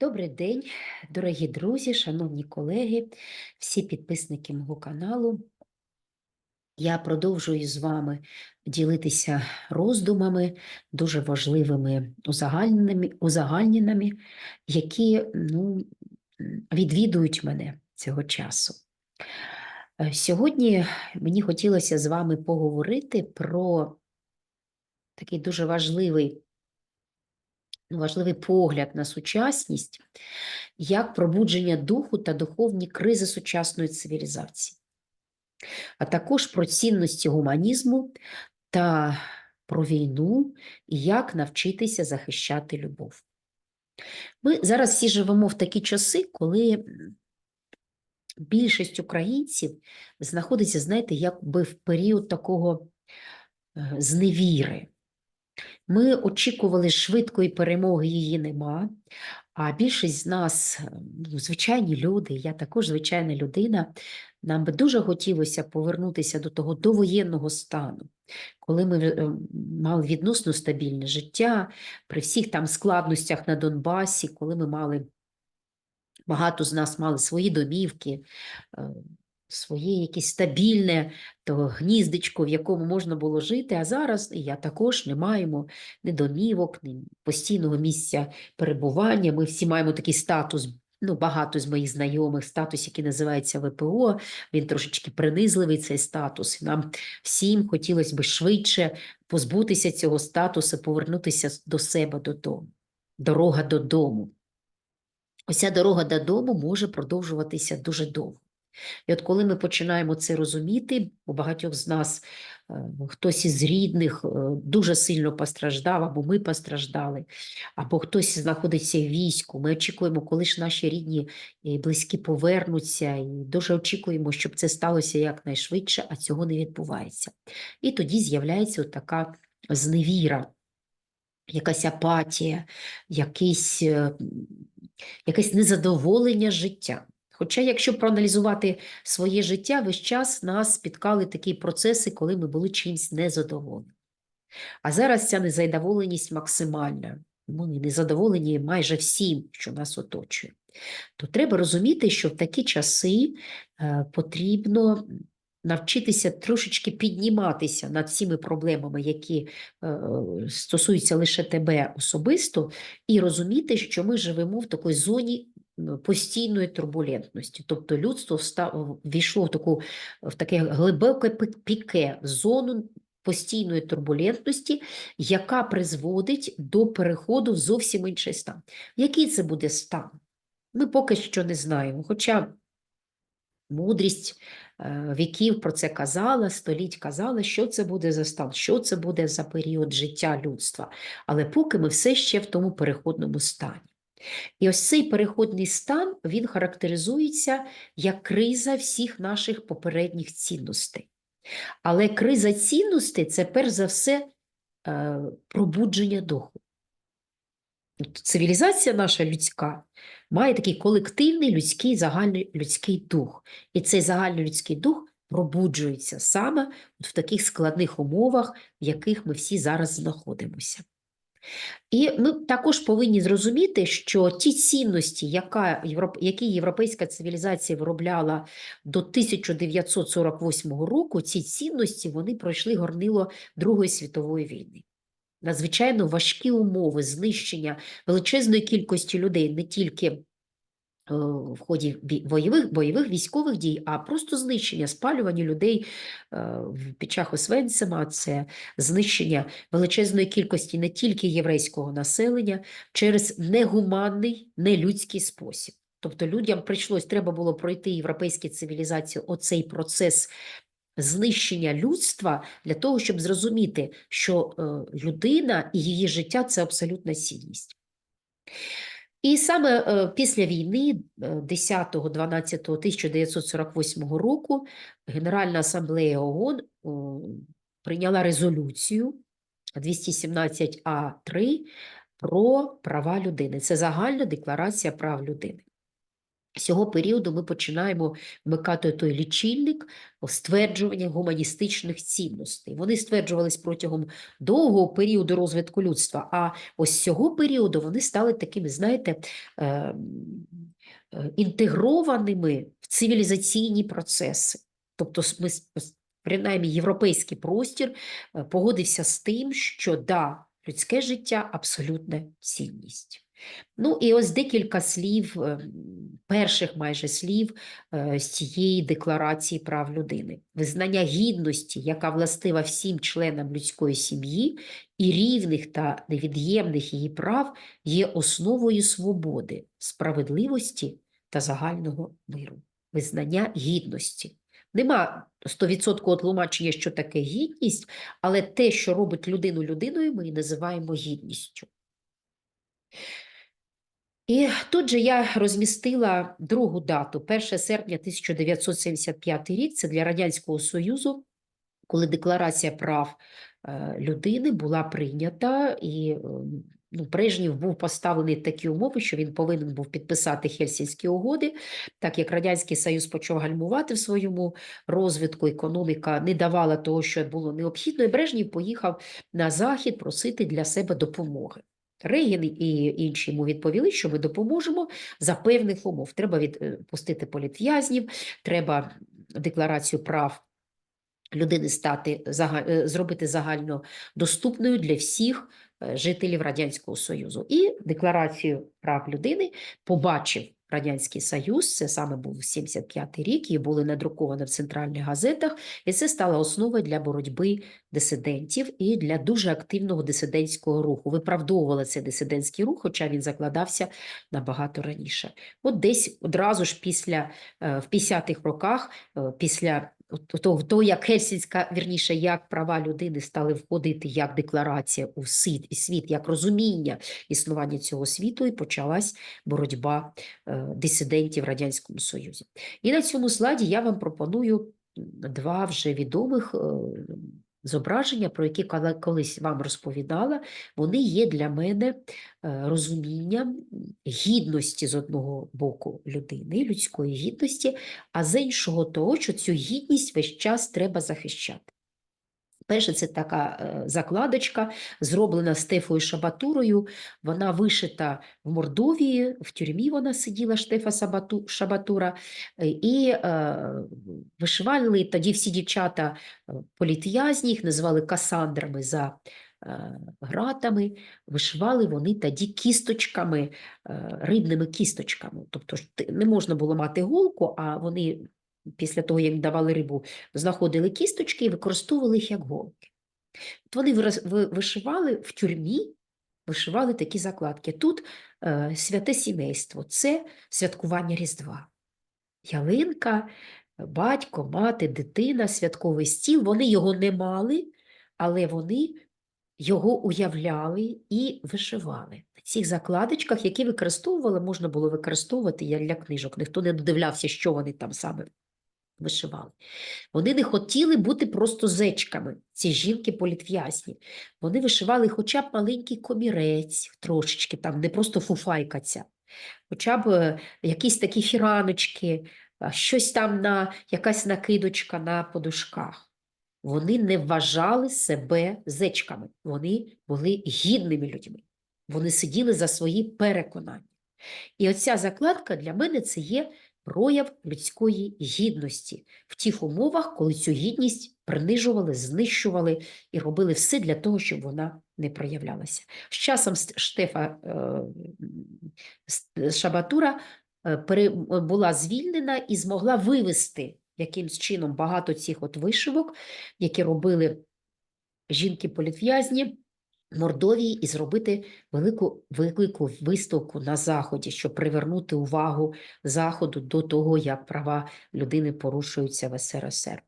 Добрий день, дорогі друзі, шановні колеги, всі підписники мого каналу. Я продовжую з вами ділитися роздумами, дуже важливими узагальненими, які ну, відвідують мене цього часу. Е, Сьогодні мені хотілося з вами поговорити про такий дуже важливий важливий погляд на сучасність як пробудження духу та духовні кризи сучасної цивілізації, а також про цінності гуманізму та про війну і як навчитися захищати любов. Ми зараз всі живемо в такі часи, коли більшість українців знаходиться, знаєте, якби в період такого е, зневіри. Ми очікували швидкої перемоги, її нема. А більшість з нас, ну, звичайні люди, я також звичайна людина, нам би дуже хотілося повернутися до того довоєнного стану, коли ми е, мали відносно стабільне життя, при всіх там складностях на Донбасі, коли ми мали, багато з нас мали свої домівки, е, своє якесь стабільне то гніздечко, в якому можна було жити. А зараз і я також не маємо ні домівок, ні постійного місця перебування. Ми всі маємо такий статус. Ну, багато з моїх знайомих статус, який називається ВПО, він трошечки принизливий цей статус. Нам всім хотілося б швидше позбутися цього статусу, повернутися до себе додому. Дорога додому. Оця дорога додому може продовжуватися дуже довго. І от коли ми починаємо це розуміти, у багатьох з нас е, хтось із рідних е, дуже сильно постраждав, або ми постраждали, або хтось знаходиться в війську. Ми очікуємо, коли ж наші рідні і близькі повернуться, і дуже очікуємо, щоб це сталося якнайшвидше, а цього не відбувається. І тоді з'являється така зневіра. Якась апатія, якийсь, е, якесь незадоволення життя. Хоча, якщо проаналізувати своє життя, весь час нас спіткали такі процеси, коли ми були чимось незадоволені. А зараз ця незадоволеність максимальна. Ми незадоволені майже всім, що нас оточує. То треба розуміти, що в такі часи е, потрібно навчитися трошечки підніматися над цими проблемами, які е, стосуються лише тебе особисто, і розуміти, що ми живемо в такій зоні постійної турбулентності. Тобто людство війшло в таку в таке глибоке піке, зону постійної турбулентності, яка призводить до переходу в зовсім інший стан. Який це буде стан? Ми поки що не знаємо. Хоча мудрість е, віків про це казала, століть казала, що це буде за стан, що це буде за період життя людства. Але поки ми все ще в тому переходному стані. І ось цей переходний стан він характеризується як криза всіх наших попередніх цінностей. Але криза цінностей це перш за все е, пробудження духу. Цивілізація наша людська має такий колективний людський загальний людський дух. І цей загальний людський дух пробуджується саме в таких складних умовах, в яких ми всі зараз знаходимося. І ми також повинні зрозуміти, що ті цінності, які європейська цивілізація виробляла до 1948 року, ці цінності вони пройшли горнило Другої світової війни. Надзвичайно важкі умови знищення величезної кількості людей не тільки в ході бойових бойових військових дій, а просто знищення, спалювання людей е, під час Освенцима, це знищення величезної кількості не тільки єврейського населення через негуманний, нелюдський спосіб. Тобто людям прийшлось, треба було пройти європейські цивілізації оцей процес. Знищення людства для того, щоб зрозуміти, що е, людина і її життя це абсолютна цінність. І саме е, після війни 10-12-1948 року Генеральна асамблея ООН прийняла резолюцію 217А3 про права людини. Це загальна декларація прав людини. З цього періоду ми починаємо вмикати той лічильник стверджування гуманістичних цінностей. Вони стверджувались протягом довгого періоду розвитку людства, а ось з цього періоду вони стали такими, знаєте, е, е, інтегрованими в цивілізаційні процеси. Тобто, ми, принаймні, європейський простір е, погодився з тим, що да, людське життя абсолютна цінність. Ну і ось декілька слів, е, перших майже слів е, з цієї декларації прав людини. Визнання гідності, яка властива всім членам людської сім'ї, і рівних та невід'ємних її прав є основою свободи, справедливості та загального миру. Визнання гідності. Нема 100% тлумачення, що таке гідність, але те, що робить людину людиною, ми і називаємо гідністю. І тут же я розмістила другу дату, 1 серпня 1975 рік, це для Радянського Союзу, коли Декларація прав е, людини була прийнята, і е, ну, Брежнєв був поставлений такі умови, що він повинен був підписати Хельсінські угоди, так як Радянський Союз почав гальмувати в своєму розвитку, економіка не давала того, що було необхідно, і Брежнєв поїхав на Захід просити для себе допомоги. Рейгін і інші йому відповіли, що ми допоможемо за певних умов. Треба відпустити політв'язнів, треба декларацію прав людини стати е, зробити загально доступною для всіх е, жителів Радянського Союзу. І декларацію прав людини побачив Радянський Союз, це саме був 75-й рік, і були надруковані в центральних газетах, і це стало основою для боротьби дисидентів і для дуже активного дисидентського руху. Виправдовували цей дисидентський рух, хоча він закладався набагато раніше. От десь одразу ж після е, в 50-х роках, е, після то того, як Хельсінська, вірніше, як права людини стали входити як декларація у світ, і світ, як розуміння існування цього світу, і почалась боротьба е, дисидентів в Радянському Союзі. І на цьому слайді я вам пропоную два вже відомих е, зображення, про які колись вам розповідала. Вони є для мене е, розумінням гідності з одного боку людини, людської гідності, а з іншого того, що цю гідність весь час треба захищати. Перше, це така е, закладочка, зроблена Стефою Шабатурою. Вона вишита в Мордовії, в тюрмі вона сиділа, Штефа Шабатура. Е, І е, вишивали тоді всі дівчата е, політв'язні, їх називали касандрами за е, гратами. Вишивали вони тоді кісточками, е, рибними кісточками. Тобто не можна було мати голку, а вони після того, як давали рибу, знаходили кісточки і використовували їх як голки. От вони вишивали в тюрмі, вишивали такі закладки. Тут е, святе сімейство це святкування Різдва. Ялинка, батько, мати, дитина, святковий стіл. Вони його не мали, але вони його уявляли і вишивали. На цих закладочках, які використовували, можна було використовувати для книжок. Ніхто не додивлявся, що вони там саме вишивали. Вони не хотіли бути просто зечками, ці жінки-політв'язні. Вони вишивали хоча б маленький комірець, трошечки там, не просто фуфайка ця, хоча б е, якісь такі фіраночки, щось там на якась накидочка на подушках. Вони не вважали себе зечками, вони були гідними людьми. Вони сиділи за свої переконання. І оця закладка для мене це є прояв людської гідності в тих умовах, коли цю гідність принижували, знищували і робили все для того, щоб вона не проявлялася. З часом Штефа е, Шабатура е, була звільнена і змогла вивести якимсь чином багато цих от вишивок, які робили жінки-політв'язні. Мордовії і зробити велику велику виставку на Заході, щоб привернути увагу Заходу до того, як права людини порушуються в СРСР.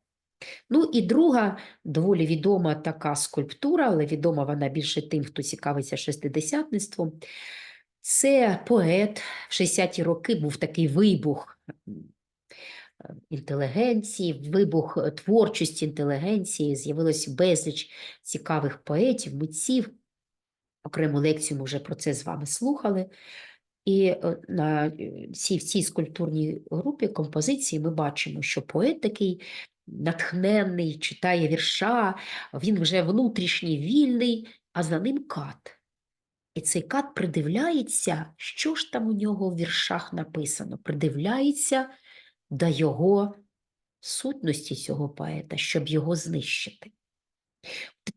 Ну і друга доволі відома така скульптура, але відома вона більше тим, хто цікавиться шестидесятництвом. Це поет. В 60-ті роки був такий вибух інтелігенції, вибух е, творчості інтелігенції, з'явилось безліч цікавих поетів, митців. Окрему лекцію ми вже про це з вами слухали. І е, на е, цій, в цій скульптурній групі композиції ми бачимо, що поет такий натхненний, читає вірша, він вже внутрішній вільний, а за ним кат. І цей кат придивляється, що ж там у нього в віршах написано, придивляється до його сутності цього поета, щоб його знищити.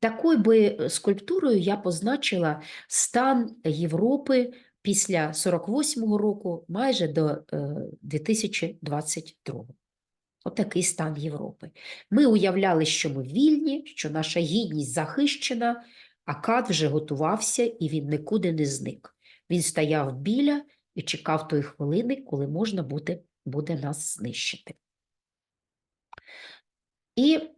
Такою би скульптурою я позначила стан Європи після 48-го року майже до е, 2022. Отакий стан Європи. Ми уявляли, що ми вільні, що наша гідність захищена, а кат вже готувався і він нікуди не зник. Він стояв біля і чекав тої хвилини, коли можна буде, буде нас знищити. І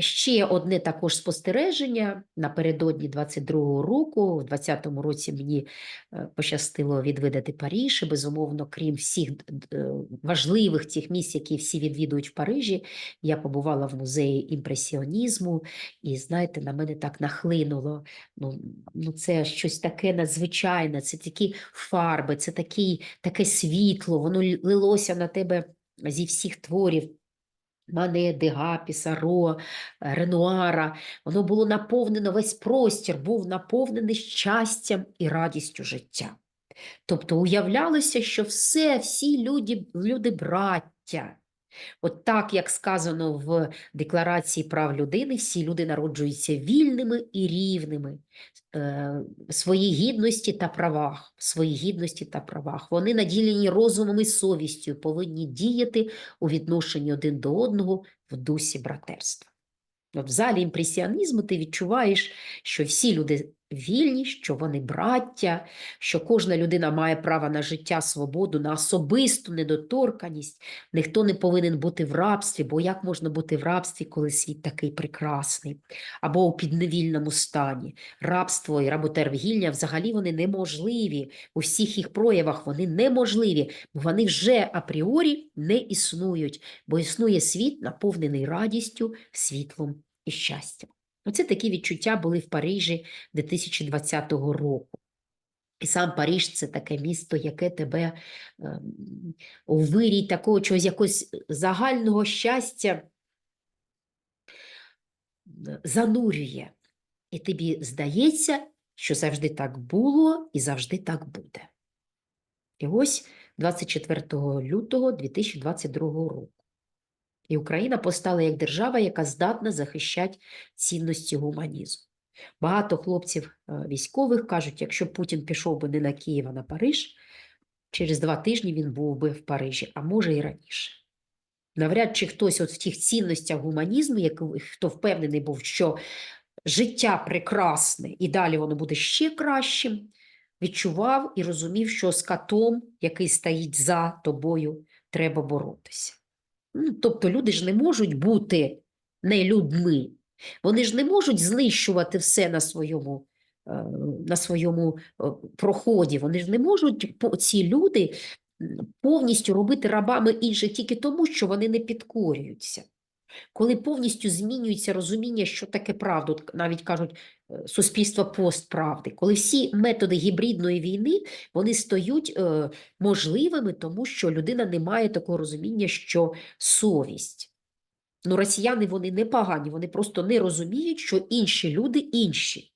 Ще одне також спостереження напередодні 22-го року, в 20-му році мені е, пощастило відвідати Паріж, і, безумовно, крім всіх е, важливих тих місць, які всі відвідують в Парижі, я побувала в музеї імпресіонізму, і знаєте, на мене так нахлинуло. Ну, ну це щось таке надзвичайне, це такі фарби, це такий, таке світло, воно лилося на тебе зі всіх творів. Мане, Дега, Пісаро, е, Ренуара. Воно було наповнено, весь простір був наповнений щастям і радістю життя. Тобто уявлялося, що все, всі люди, люди браття. От так, як сказано в Декларації прав людини, всі люди народжуються вільними і рівними е, в своїй гідності та правах, в своїй гідності та правах. Вони наділені розумом і совістю, повинні діяти у відношенні один до одного в дусі братерства. От в залі імпресіонізму ти відчуваєш, що всі люди вільні, що вони браття, що кожна людина має право на життя, свободу, на особисту недоторканість. Ніхто не повинен бути в рабстві, бо як можна бути в рабстві, коли світ такий прекрасний, або у підневільному стані. Рабство і работоргівля взагалі вони неможливі. У всіх їх проявах вони неможливі, бо вони вже апріорі не існують, бо існує світ, наповнений радістю, світлом і щастям. Оце такі відчуття були в Парижі 2020 року. І сам Париж це таке місто, яке тебе ем, у вирій такого чогось якогось загального щастя е, занурює. І тобі здається, що завжди так було і завжди так буде. І ось 24 лютого 2022 року. І Україна постала як держава, яка здатна захищати цінності гуманізму. Багато хлопців е, військових кажуть, якщо Путін пішов би не на Київ, а на Париж, через два тижні він був би в Парижі, а може і раніше. Навряд чи хтось от в тих цінностях гуманізму, як, хто впевнений був, що життя прекрасне і далі воно буде ще кращим, відчував і розумів, що з катом, який стоїть за тобою, треба боротися. Тобто люди ж не можуть бути не людьми. Вони ж не можуть знищувати все на своєму, е, на своєму е, проході. Вони ж не можуть, ці люди, повністю робити рабами інших тільки тому, що вони не підкорюються. Коли повністю змінюється розуміння, що таке правда, навіть кажуть е, суспільство постправди, коли всі методи гібридної війни вони стають е, можливими, тому що людина не має такого розуміння, що совість. Ну, росіяни вони не погані, вони просто не розуміють, що інші люди інші.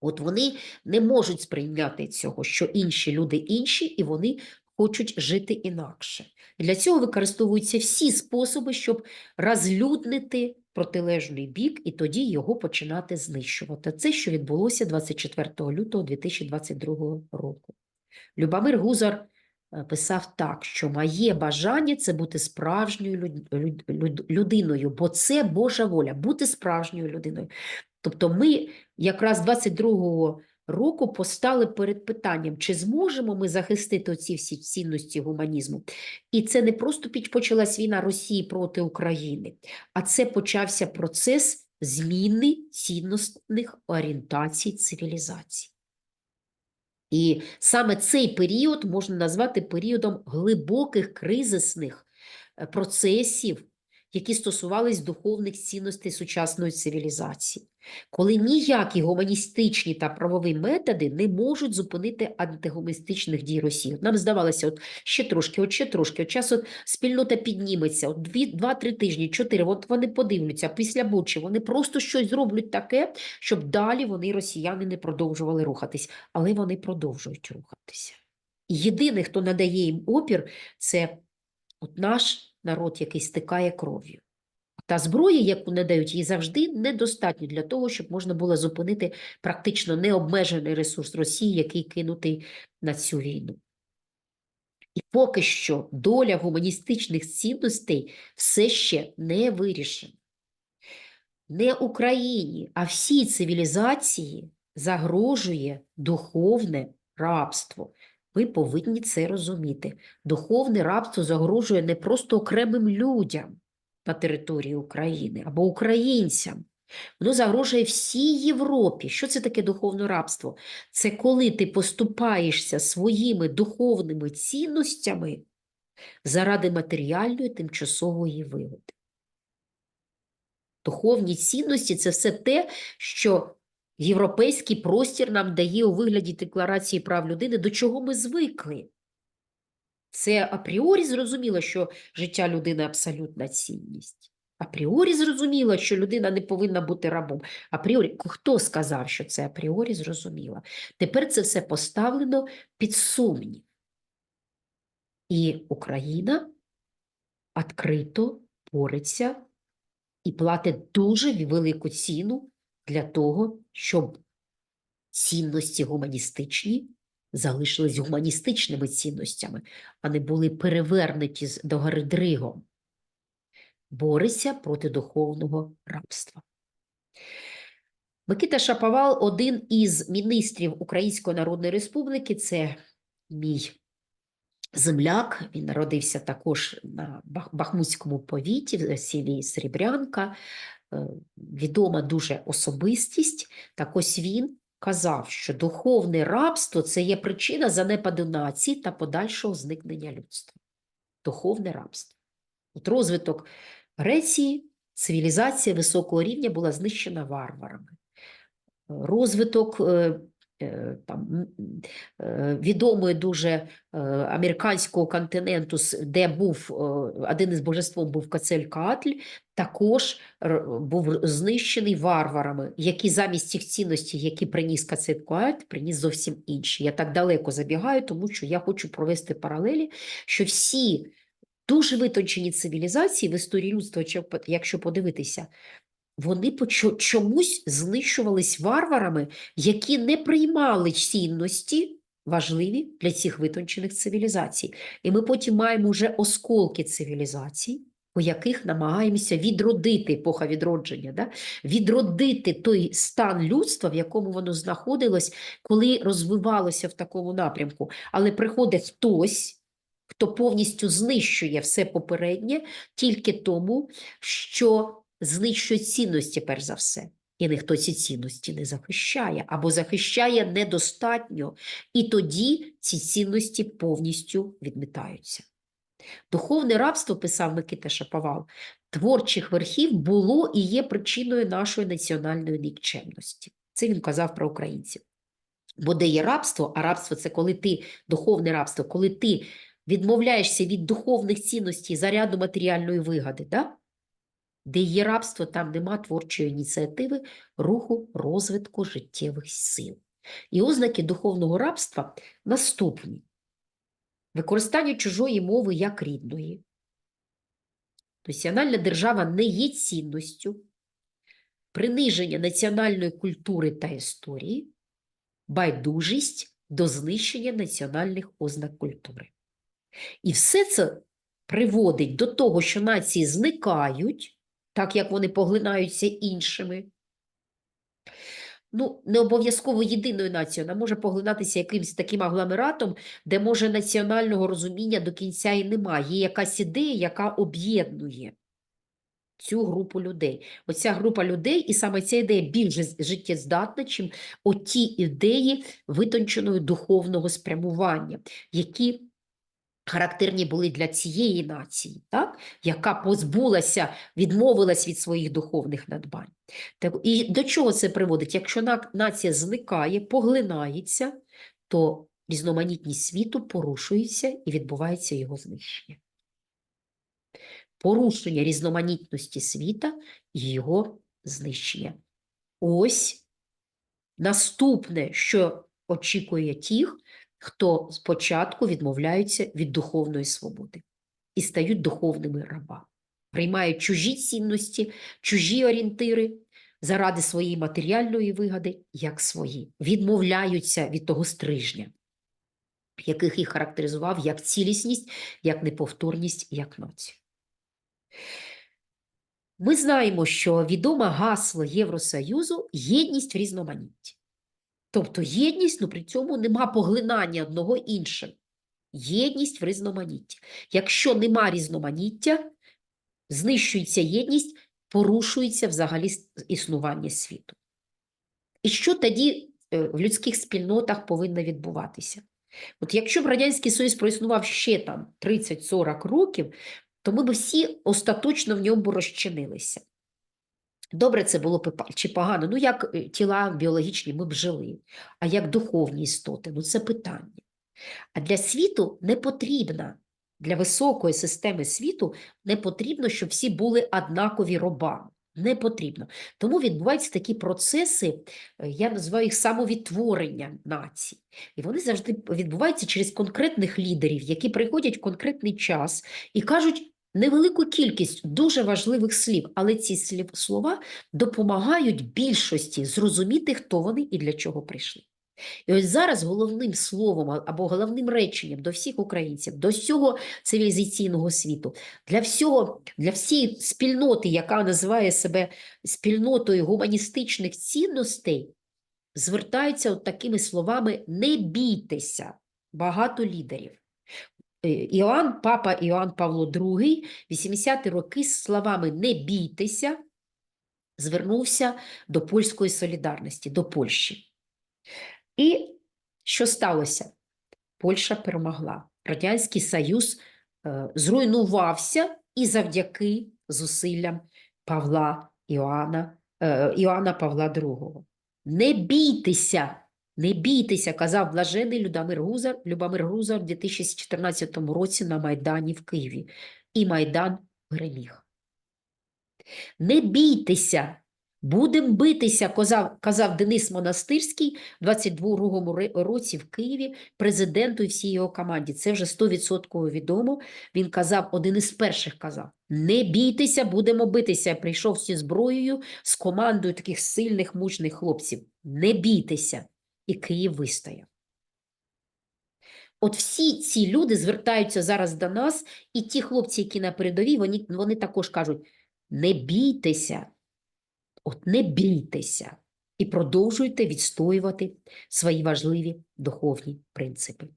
От вони не можуть сприйняти цього, що інші люди інші, і вони хочуть жити інакше. Для цього використовуються всі способи, щоб розлюднити протилежний бік і тоді його починати знищувати. Це, що відбулося 24 лютого 2022 року. Любомир Гузар е, писав так, що моє бажання це бути справжньою люд- люд- люд- людиною, бо це Божа воля, бути справжньою людиною. Тобто ми якраз 22-го року постали перед питанням, чи зможемо ми захистити оці всі цінності гуманізму. І це не просто почалась війна Росії проти України, а це почався процес зміни цінностних орієнтацій цивілізації. І саме цей період можна назвати періодом глибоких кризисних е, процесів, які стосувались духовних цінностей сучасної цивілізації, коли ніякі гуманістичні та правові методи не можуть зупинити антигуманістичних дій Росії. Нам здавалося, от ще трошки, от ще трошки, от час от спільнота підніметься, от два-три тижні, чотири, от вони подивляться, після Бучі, вони просто щось зроблять таке, щоб далі вони, росіяни, не продовжували рухатись, але вони продовжують рухатися. І єдиний, хто надає їм опір, це от наш народ, який стикає кров'ю. Та зброя, яку не дають, їй завжди недостатньо для того, щоб можна було зупинити практично необмежений ресурс Росії, який кинутий на цю війну. І поки що доля гуманістичних цінностей все ще не вирішена. Не Україні, а всій цивілізації загрожує духовне рабство. Ви повинні це розуміти. Духовне рабство загрожує не просто окремим людям на території України або українцям. Воно загрожує всій Європі. Що це таке духовне рабство? Це коли ти поступаєшся своїми духовними цінностями заради матеріальної тимчасової вигоди. Духовні цінності це все те, що європейський простір нам дає у вигляді Декларації прав людини, до чого ми звикли. Це апріорі зрозуміло, що життя людини абсолютна цінність. Апріорі зрозуміло, що людина не повинна бути рабом. Апріорі, хто сказав, що це апріорі зрозуміло? Тепер це все поставлено під сумнів. І Україна відкрито бореться і платить дуже велику ціну для того, щоб цінності гуманістичні залишились гуманістичними цінностями, а не були перевернуті з- догори дригом. Бореться проти духовного рабства. Микита Шаповал – один із міністрів Української Народної Республіки. Це мій земляк. Він народився також на Бахмутському повіті, в селі Срібрянка. Е, Відома дуже особистість. Так ось він казав, що духовне рабство це є причина занепаду нації та подальшого зникнення людства. Духовне рабство. От розвиток Греції, цивілізація високого рівня була знищена варварами. Розвиток е, там, м, м, е, відомої дуже е, американського континенту, де був е, один із божеством був Кацелькаатль, також був знищений варварами, які замість тих цінностей, які приніс Кацелькаатль, приніс зовсім інші. Я так далеко забігаю, тому що я хочу провести паралелі, що всі дуже витончені цивілізації в історії людства, якщо подивитися, вони чомусь знищувались варварами, які не приймали цінності важливі для цих витончених цивілізацій. І ми потім маємо вже осколки цивілізацій, у яких намагаємося відродити епоха відродження, да? відродити той стан людства, в якому воно знаходилось, коли розвивалося в такому напрямку. Але приходить хтось, хто повністю знищує все попереднє тільки тому, що знищує цінності, перш за все. І ніхто ці цінності не захищає або захищає недостатньо, і тоді ці цінності повністю відмітаються. Духовне рабство, писав Микита Шаповал, творчих верхів було і є причиною нашої національної нікчемності. Це він казав про українців. Бо де є рабство, а рабство це коли ти, духовне рабство, коли ти відмовляєшся від духовних цінностей заряду матеріальної вигоди, да? Де є рабство, там нема творчої ініціативи, руху, розвитку життєвих сил. І ознаки духовного рабства наступні. Використання чужої мови як рідної. Національна держава не є цінністю, приниження національної культури та історії, байдужість до знищення національних ознак культури. І все це приводить до того, що нації зникають, так як вони поглинаються іншими. Ну, не обов'язково єдиною нацією, вона може поглинатися якимось таким агломератом, де може національного розуміння до кінця і немає. Є якась ідея, яка об'єднує цю групу людей. Оця група людей, і саме ця ідея більш життєздатна, чим оті ідеї витонченого духовного спрямування, які характерні були для цієї нації, так? яка позбулася, відмовилась від своїх духовних надбань. Так, і до чого це приводить? Якщо нація зникає, поглинається, то різноманітність світу порушується і відбувається його знищення. Порушення різноманітності світа і його знищення. Ось наступне, що очікує тих, хто спочатку відмовляються від духовної свободи і стають духовними рабами, приймають чужі цінності, чужі орієнтири заради своєї матеріальної вигоди, як свої, відмовляються від того стрижня, яких їх характеризував як цілісність, як неповторність, як націю. Ми знаємо, що відоме гасло Євросоюзу єдність в різноманітті. Тобто єдність, ну при цьому нема поглинання одного іншим. Єдність в різноманітті. Якщо нема різноманіття, знищується єдність, порушується взагалі існування світу. І що тоді е, в людських спільнотах повинно відбуватися? От якщо б Радянський Союз проіснував ще там 30-40 років, то ми б всі остаточно в ньому розчинилися. Добре це було б чи погано? Ну, як е, тіла біологічні ми б жили, а як духовні істоти? Ну, це питання. А для світу не потрібно, для високої системи світу не потрібно, щоб всі були однакові робами. Не потрібно. Тому відбуваються такі процеси, е, я називаю їх самовідтворення націй. І вони завжди відбуваються через конкретних лідерів, які приходять в конкретний час і кажуть невелику кількість дуже важливих слів, але ці слова допомагають більшості зрозуміти, хто вони і для чого прийшли. І ось зараз головним словом або головним реченням до всіх українців, до всього цивілізаційного світу, для всього, для всієї спільноти, яка називає себе спільнотою гуманістичних цінностей, звертаються от такими словами не бійтеся. Багато лідерів. Е, Іоанн, папа Іоанн Павло II, 80-ті роки з словами не бійтеся, звернувся до польської солідарності, до Польщі. І що сталося? Польща перемогла. Радянський Союз е, зруйнувався і завдяки зусиллям Павла Іоанна, е, Іоанна Павла II. Не бійтеся, не бійтеся, казав блажений Людомир Гузар, Любомир Гузар у 2014 році на Майдані в Києві. І Майдан переміг. Не бійтеся, будемо битися, казав, казав Денис Монастирський в 22-му році в Києві президенту і всій його команді. Це вже 100% відомо. Він казав, один із перших казав: не бійтеся, будемо битися. Прийшов зі зброєю, з командою таких сильних, мужних хлопців. Не бійтеся. І Київ вистояв. От всі ці люди звертаються зараз до нас, і ті хлопці, які на передовій, вони, вони також кажуть: не бійтеся, от не бійтеся, і продовжуйте відстоювати свої важливі духовні принципи.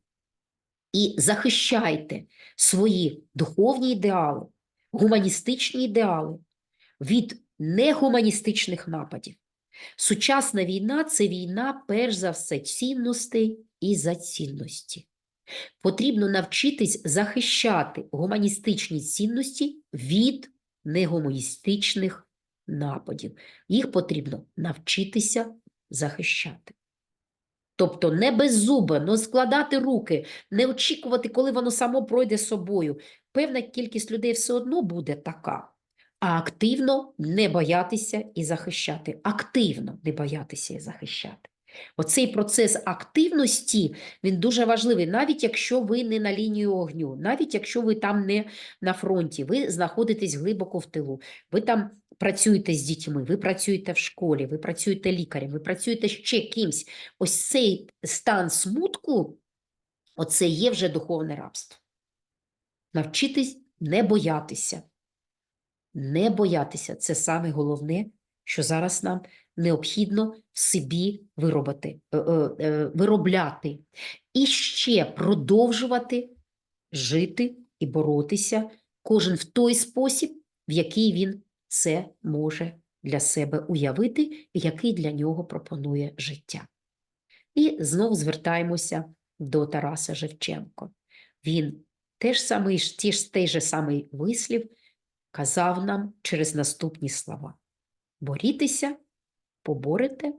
І захищайте свої духовні ідеали, гуманістичні ідеали від негуманістичних нападів. Сучасна війна це війна, перш за все, цінностей і за цінності. Потрібно навчитись захищати гуманістичні цінності від негуманістичних нападів. Їх потрібно навчитися захищати. Тобто не беззубо, складати руки, не очікувати, коли воно само пройде собою. Певна кількість людей все одно буде така. А активно не боятися і захищати. Активно не боятися і захищати. Оцей процес активності, він дуже важливий, навіть якщо ви не на лінії огню, навіть якщо ви там не на фронті, ви знаходитесь глибоко в тилу, ви там працюєте з дітьми, ви працюєте в школі, ви працюєте лікарем, ви працюєте ще кимсь. Ось цей стан смутку, оце є вже духовне рабство. Навчитись не боятися. Не боятися це саме головне, що зараз нам необхідно в собі виробити, е, е, е, виробляти. І ще продовжувати жити і боротися кожен в той спосіб, в який він це може для себе уявити, який для нього пропонує життя. І знову звертаємося до Тараса Шевченко. Він Теж самий, ті той же самий вислів казав нам через наступні слова. Борітеся, поборете,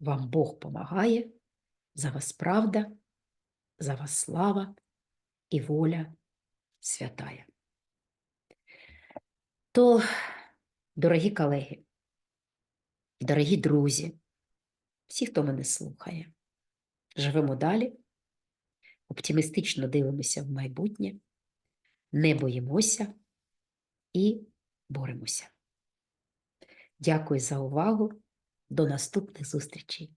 вам Бог помагає, за вас правда, за вас слава і воля святая. То, дорогі колеги, дорогі друзі, всі, хто мене слухає, живемо далі, оптимістично дивимося в майбутнє, не боїмося і боремося. Дякую за увагу. До наступних зустрічей.